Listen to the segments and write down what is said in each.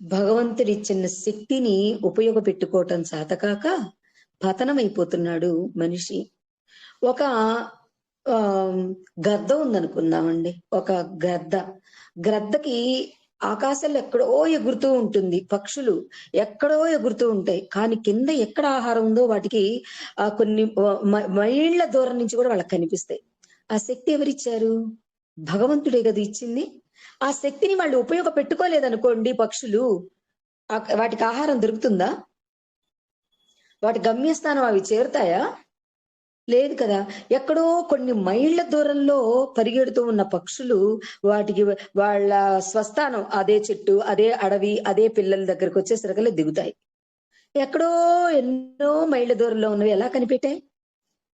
భగవంతుడిచ్చిన శక్తిని ఉపయోగపెట్టుకోవటం చేతకాక పతనమైపోతున్నాడు మనిషి. ఒక గద్ద ఉందనుకుందామండి. ఒక గద్ద. గ్రద్దకి ఆకాశంలో ఎక్కడో ఎగురుతూ ఉంటుంది. పక్షులు ఎక్కడో ఎగురుతూ ఉంటాయి. కానీ కింద ఎక్కడ ఆహారం ఉందో వాటికి ఆ కొన్ని మైళ్ళ దూరం నుంచి కూడా వాళ్ళకి కనిపిస్తాయి. ఆ శక్తి ఎవరిచ్చారు? భగవంతుడే కదా ఇచ్చింది. ఆ శక్తిని వాళ్ళు ఉపయోగపెట్టుకోలేదనుకోండి పక్షులు, వాటికి ఆహారం దొరుకుతుందా? వాటి గమ్యస్థానం అవి చేరుతాయా? లేదు కదా! ఎక్కడో కొన్ని మైళ్ళ దూరంలో పరిగెడుతూ ఉన్న పక్షులు వాటికి వాళ్ళ స్వస్థానం అదే చెట్టు, అదే అడవి, అదే పిల్లల దగ్గరకొచ్చేసరికల్లా దిగుతాయి. ఎక్కడో ఎన్నో మైళ్ళ దూరంలో ఉన్నవి ఎలా కనిపెట్టాయి?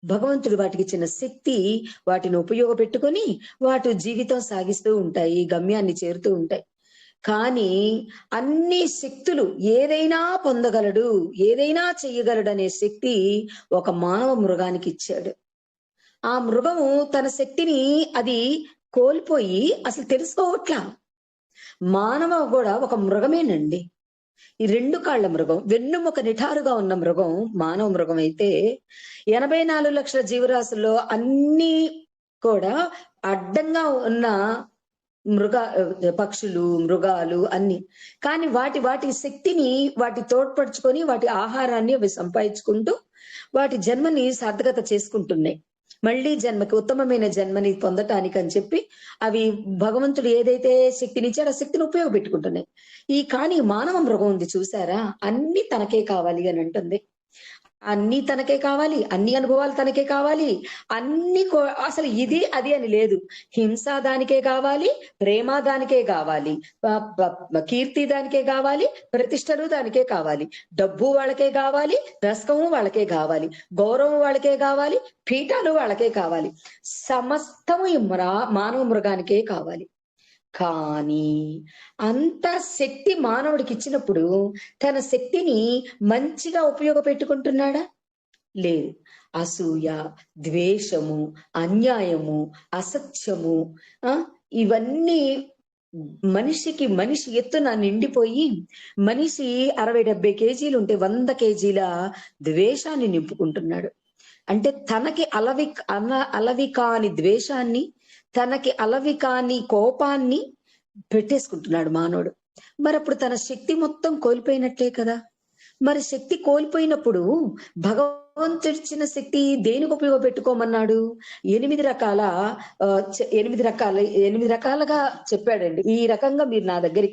భగవంతుడు వాటికి ఇచ్చిన శక్తి వాటిని ఉపయోగపెట్టుకొని వాటి జీవితం సాగిస్తూ ఉంటాయి. గమ్యాన్ని చేరుతూ ఉంటాయి. కానీ అన్ని శక్తులు ఏదైనా పొందగలడు, ఏదైనా చెయ్యగలడనే శక్తి ఒక మానవ మృగానికి ఇచ్చాడు ఆ మృగము తన శక్తిని అది కోల్పోయి అసలు తెలుసుకోవట్లా. మానవ కూడా ఒక మృగమేనండి. ఈ రెండు కాళ్ళ మృగం. వెన్నుముక నిఠారుగా ఉన్న మృగం మానవ మృగం అయితే ఎనభై నాలుగు లక్షల జీవరాశుల్లో అన్ని కూడా అడ్డంగా ఉన్న మృగ పక్షులు, మృగాలు అన్ని కానీ వాటి వాటి శక్తిని వాటి తోడ్పడుచుకొని వాటి ఆహారాన్ని అవి సంపాదించుకుంటూ వాటి జన్మని సార్థకత చేసుకుంటున్నాయి. మళ్ళీ జన్మకి ఉత్తమమైన జన్మని పొందటానికని చెప్పి అవి భగవంతుడు ఏదైతే శక్తినిచ్చాడో ఆ శక్తిని ఉపయోగపెట్టుకుంటున్నాయి. ఈ కానీ మానవ మృగం ఉంది చూసారా? అన్ని తనకే కావాలి అని అంటుంది. అన్నీ తనకే కావాలి. అన్ని అనుభవాలు తనకే కావాలి. అన్ని కో అసలు ఇది, అది అని లేదు. హింస దానికే కావాలి. ప్రేమ దానికే కావాలి. కీర్తి దానికే కావాలి. ప్రతిష్టలు దానికే కావాలి. డబ్బు వాళ్ళకే కావాలి. దశకము వాళ్ళకే కావాలి. గౌరవం వాళ్ళకే కావాలి. పీఠాలు వాళ్ళకే కావాలి. సమస్తము ఈ మానవ మృగానికే కావాలి. కానీ అంత శక్తి మానవుడికి ఇచ్చినప్పుడు తన శక్తిని మంచిగా ఉపయోగపెట్టుకుంటున్నాడా? లేదు. అసూయ, ద్వేషము, అన్యాయము, అసత్యము ఆ! ఇవన్నీ మనిషికి మనిషి ఎత్తున నిండిపోయి మనిషి అరవై డెబ్బై కేజీలు ఉంటే వంద కేజీల ద్వేషాన్ని నింపుకుంటున్నాడు. అంటే తనకి అలవి అన అలవి కాని ద్వేషాన్ని, తనకి అలవి కాని కోపాన్ని పెట్టేసుకుంటున్నాడు మానవుడు. మరి అప్పుడు తన శక్తి మొత్తం కోల్పోయినట్లే కదా! మరి శక్తి కోల్పోయినప్పుడు భగవంతుడిచ్చిన శక్తి దేనికి ఉపయోగపెట్టుకోమన్నాడు? ఎనిమిది రకాల ఎనిమిది రకాల ఎనిమిది రకాలుగా చెప్పాడండి. ఈ రకంగా మీరు నా దగ్గరికి